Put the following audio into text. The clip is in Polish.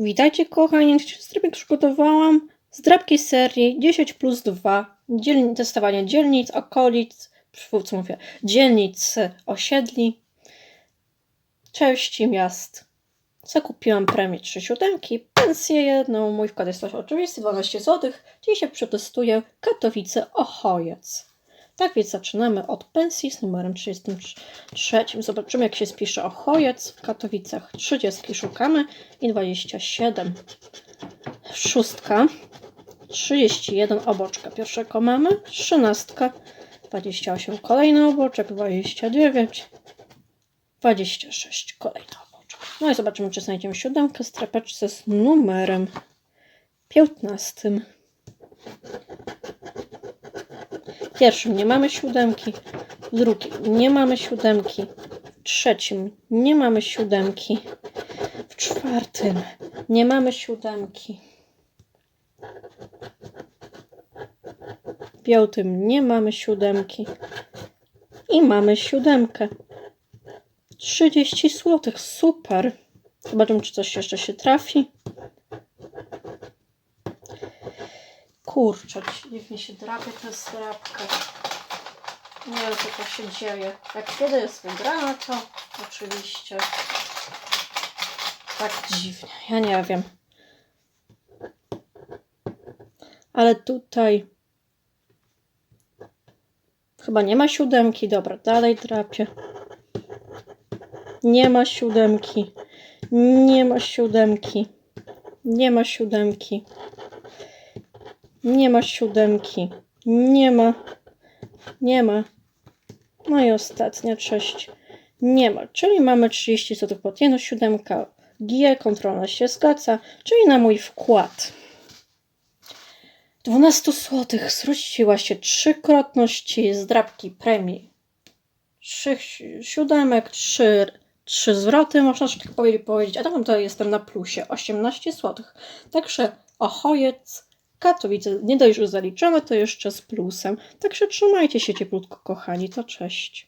Witajcie kochani, strybek przygotowałam. Zdrabki serii 10 plus 2, dzielni- testowanie dzielnic, okolic, co mówię, dzielnic, osiedli, części miast. Zakupiłam premię 3 siódemki, pensję jedną, mój wkład jest oczywisty, 12 zł. Dzisiaj przetestuję. Katowice Ochojec. Tak więc zaczynamy od pensji z numerem 33. Zobaczymy jak się spisze Ochojec w Katowicach. 30 szukamy i 27. Szóstka. 31 oboczka pierwszego mamy. 13. 28 kolejny oboczek. 29. 26 kolejny oboczek. No i zobaczymy czy znajdziemy siódemkę z trapeczce z numerem 15. W pierwszym nie mamy siódemki, w drugim nie mamy siódemki, w trzecim nie mamy siódemki, w czwartym nie mamy siódemki, w piątym nie mamy siódemki i mamy siódemkę. 30 zł, super. Zobaczymy, czy coś jeszcze się trafi. Kurczę, dziwnie się drapie ta zdrabka. Nie wiem, co to się dzieje. Jak kiedy jest wygrana, to oczywiście tak dziwnie. Ja nie wiem. Ale tutaj chyba nie ma siódemki. Dobra, dalej drapię. Nie ma siódemki. Nie ma siódemki. Nie ma siódemki. Nie ma siódemki. Nie ma. Nie ma. No i ostatnia cześć. Nie ma. Czyli mamy 30 zł pod jedną siódemka. G, kontrolna się zgadza, czyli na mój wkład. 12 zł zwróciła się trzykrotności zdrabki premii. Trzy siódemek, trzy, trzy zwroty, można tak powiedzieć, powiedzieć, a tam to jestem na plusie, 18 zł. Także Ochojec, Katowice, nie dość, że zaliczone, to jeszcze z plusem. Także trzymajcie się cieplutko, kochani, to cześć.